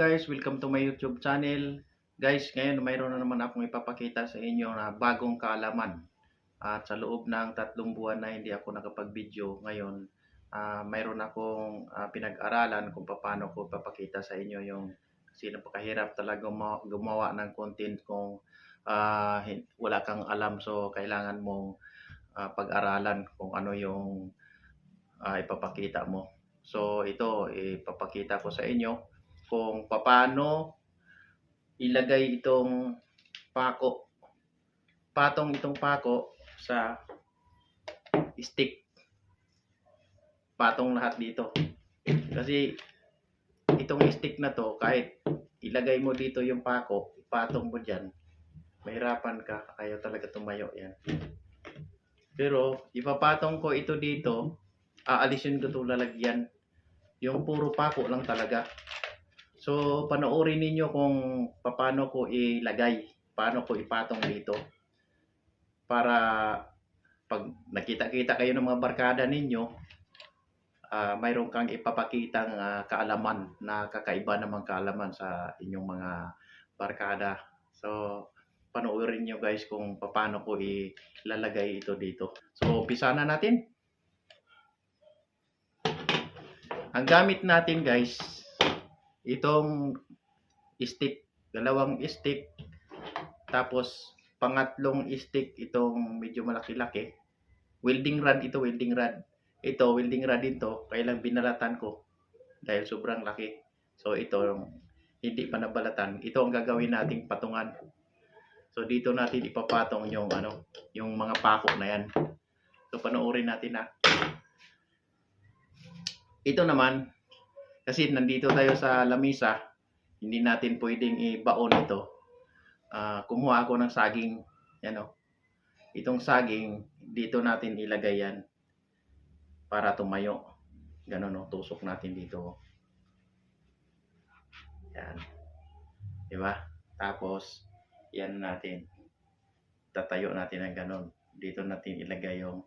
guys, welcome to my YouTube channel. Guys, ngayon mayroon na naman akong ipapakita sa inyo na bagong kaalaman. At sa loob ng tatlong buwan na hindi ako nakapag-video ngayon, ah, mayroon akong ah, pinag-aralan kung paano ko papakita sa inyo yung sino pa kahirap talaga gumawa, gumawa ng content kung ah, hin- wala kang alam so kailangan mong ah, pag-aralan kung ano yung ah, ipapakita mo. So ito ipapakita ko sa inyo kung paano ilagay itong pako. Patong itong pako sa stick. Patong lahat dito. Kasi itong stick na to, kahit ilagay mo dito yung pako, patong mo dyan, mahirapan ka, kaya talaga tumayo yan. Pero, ipapatong ko ito dito, aalisin ko ito lalagyan. Yung puro pako lang talaga. So, panoorin ninyo kung paano ko ilagay, paano ko ipatong dito. Para pag nakita-kita kayo ng mga barkada ninyo, ah mayroon kang ipapakitang ah, kaalaman na kakaiba namang kaalaman sa inyong mga barkada. So, panoorin nyo guys kung paano ko ilalagay ito dito. So, umpisa na natin. Ang gamit natin guys, itong stick, dalawang stick, tapos pangatlong stick itong medyo malaki-laki. Welding rod ito, welding rod. Ito, welding rod ito, kailang binalatan ko dahil sobrang laki. So ito, hindi pa nabalatan. Ito ang gagawin nating patungan. So dito natin ipapatong yung ano, yung mga pako na yan. So panoorin natin na. Ito naman, kasi nandito tayo sa lamisa, hindi natin pwedeng ibaon ito. Ah, kumuha ako ng saging, yan o. Itong saging, dito natin ilagay yan para tumayo. Ganun o, tusok natin dito. Yan. Di ba? Tapos, yan natin. Tatayo natin ng ganun. Dito natin ilagay yung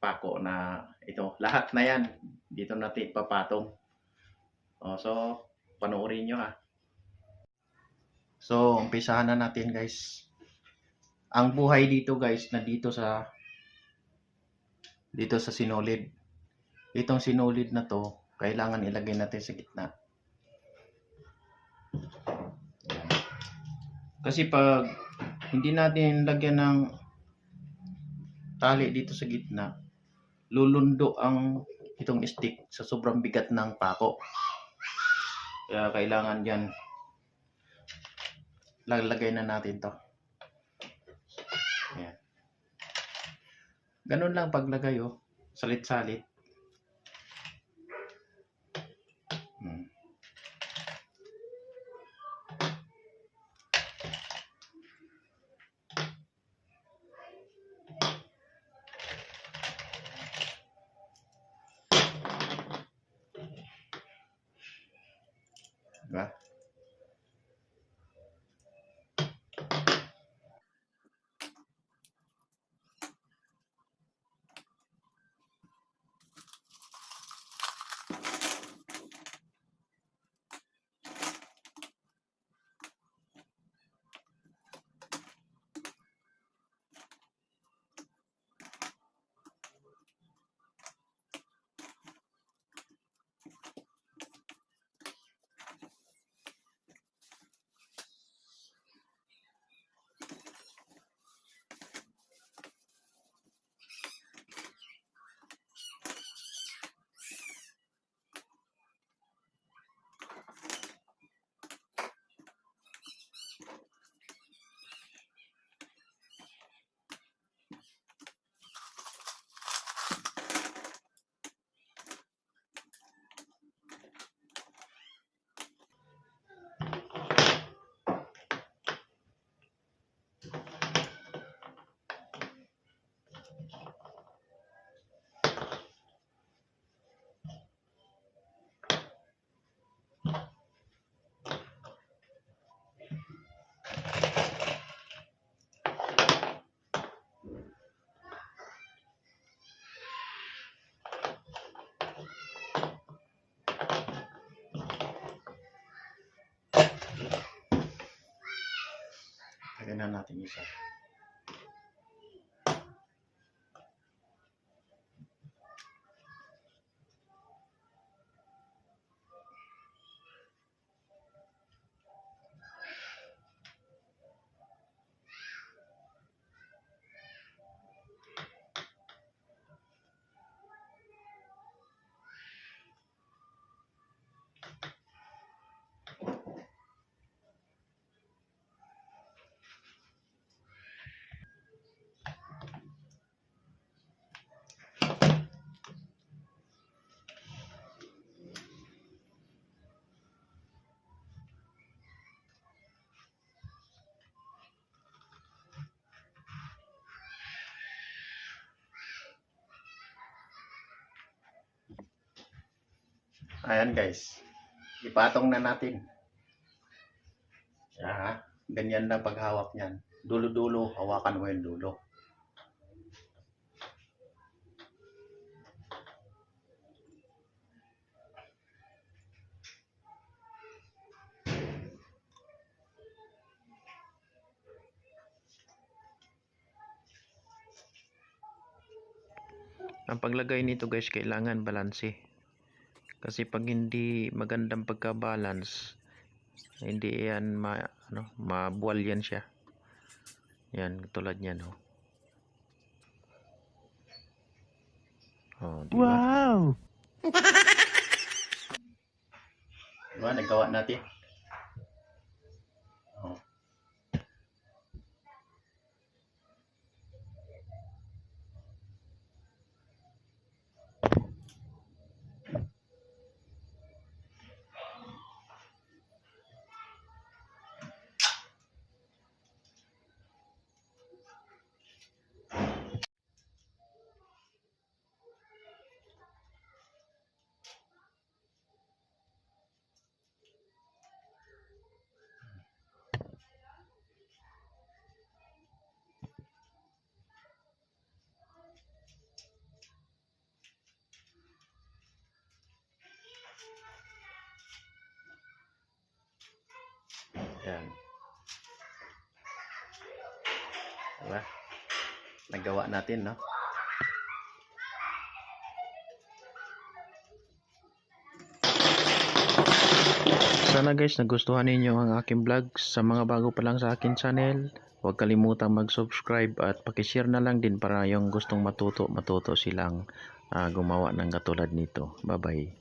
pako na ito. Lahat na yan. Dito natin ipapatong. O, so, panoorin nyo ha. So, umpisahan na natin guys. Ang buhay dito guys, na dito sa dito sa sinulid. Itong sinulid na to, kailangan ilagay natin sa gitna. Kasi pag hindi natin lagyan ng tali dito sa gitna, lulundo ang itong stick sa sobrang bigat ng pako. Kaya kailangan dyan lalagay na natin to. Ayan. Ganun lang paglagay oh. Salit-salit. Na natin isa. Ayan guys. Ipatong na natin. Yeah, ganyan na paghawak niyan. Dulo-dulo, hawakan mo yung dulo. Ang paglagay nito guys kailangan balanse. Kasi pag hindi magandang pagka-balance, hindi yan ma ano, mabuwal yan siya. Yan tulad niyan oh. Oh, di ba? Wow! Diba? Nagawa natin. Yan. Diba? Nagawa natin, no? Sana guys nagustuhan ninyo ang aking vlog. Sa mga bago pa lang sa akin channel, huwag kalimutang mag-subscribe at pakishare na lang din para yung gustong matuto, matuto silang ah, gumawa ng katulad nito. Bye bye.